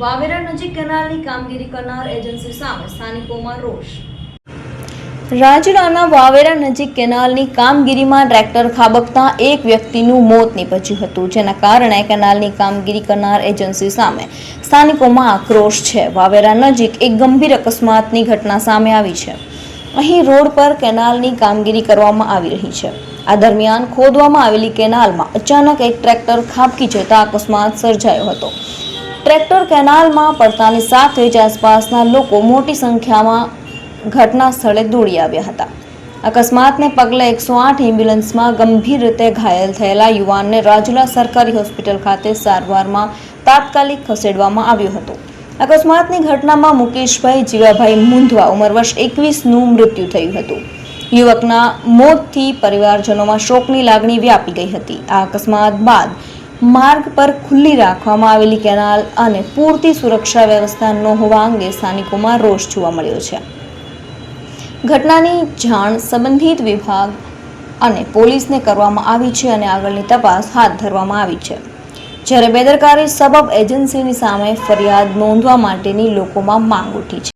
વાવેરા નજીક કેનાલની કામગીરી કરનાર એજન્સી સામે સ્થાનિકોમાં રોષ. રાજુલાના વાવેરા નજીક કેનાલની કામગીરીમાં ટ્રેક્ટર ખાબકતા એક વ્યક્તિનું મોત નીપજ્યું હતું, જેના કારણે કેનાલની કામગીરી કરનાર એજન્સી સામે સ્થાનિકોમાં આક્રોશ છે. વાવેરા નજીક એક ગંભીર અકસ્માતની ઘટના સામે આવી છે. અહીં રોડ પર કેનાલની કામગીરી કરવામાં આવી રહી છે. આ દરમિયાન ખોદવામાં આવેલી કેનાલમાં અચાનક એક ટ્રેક્ટર ખાબકી જતા અકસ્માત સર્જાયો હતો. ટ્રેક્ટર કેનાલમાં પડતાની સાથે જ આસપાસના લોકો મોટી સંખ્યામાં ઘટના સ્થળે દોડી આવ્યા હતા. અકસ્માતને પગલે એકસો આઠ એમ્બ્યુલન્સમાં ગંભીર રીતે ઘાયલ થયેલા યુવાનને રાજુલા સરકારી હોસ્પિટલ ખાતે સારવારમાં તાત્કાલિક ખસેડવામાં આવ્યો હતો. અકસ્માતની ઘટનામાં મુકેશભાઈ જીવાભાઈ મુંધવા ઉંમર વર્ષ એકવીસનું મૃત્યુ થયું હતું. યુવકના મોતથી પરિવારજનોમાં શોકની લાગણી વ્યાપી ગઈ હતી. આ અકસ્માત બાદ માર્ગ પર ખુલ્લી રાખવામાં આવેલી કેનાલ અને પૂરતી સુરક્ષા વ્યવસ્થા ન હોવા અંગે સ્થાનિકોમાં રોષ જોવા મળ્યો છે. ઘટનાની જાણ સંબંધિત વિભાગ અને પોલીસને કરવામાં આવી છે અને આગળની તપાસ હાથ ધરવામાં આવી છે. જ્યારે બેદરકારી સબબ એજન્સીની સામે ફરિયાદ નોંધવા માટેની લોકોમાં માંગ ઉઠી છે.